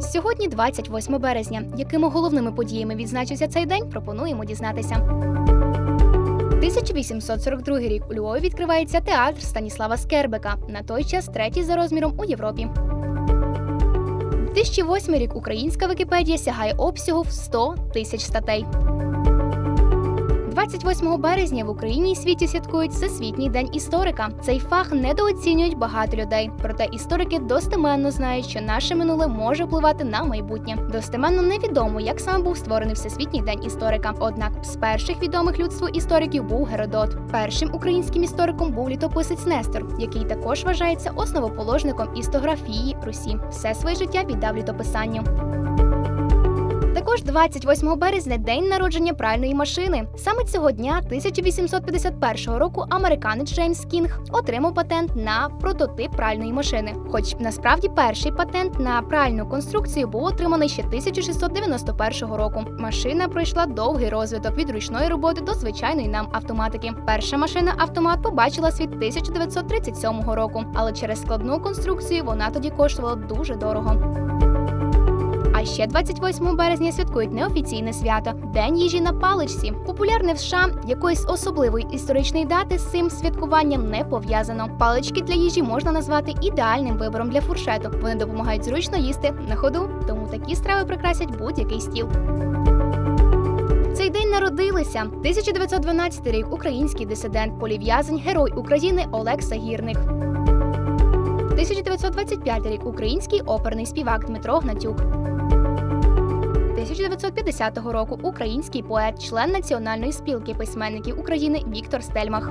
Сьогодні 28 березня. Якими головними подіями відзначився цей день, пропонуємо дізнатися. 1842 рік у Львові відкривається театр Станіслава Скербека, на той час третій за розміром у Європі. 2008 рік українська Вікіпедія сягає обсягу в 100 тисяч статей. 28 березня в Україні і світі святкують Всесвітній день історика. Цей фах недооцінюють багато людей. Проте історики достеменно знають, що наше минуле може впливати на майбутнє. Достеменно невідомо, як саме був створений Всесвітній день історика. Однак з перших відомих людству істориків був Геродот. Першим українським істориком був літописець Нестор, який також вважається основоположником істографії Русі. Все своє життя віддав літописанню. Також 28 березня день народження пральної машини. Саме цього дня 1851 року американець Джеймс Кінг отримав патент на прототип пральної машини. Хоч насправді перший патент на пральну конструкцію був отриманий ще 1691 року. Машина пройшла довгий розвиток від ручної роботи до звичайної нам автоматики. Перша машина автомат побачила світ 1937 року, але через складну конструкцію вона тоді коштувала дуже дорого. А ще 28 березня святкують неофіційне свято День їжі на паличці. Популярне в США якоїсь особливої історичної дати з цим святкуванням не пов'язано. Палички для їжі можна назвати ідеальним вибором для фуршету. Вони допомагають зручно їсти на ходу, тому такі страви прикрасять будь-який стіл. Цей день народилися 1912 рік. Український дисидент, полів'язень, герой України Олекса Гірник. 1925 рік. Український оперний співак Дмитро Гнатюк. 1950 року український поет, член Національної спілки письменників України Віктор Стельмах.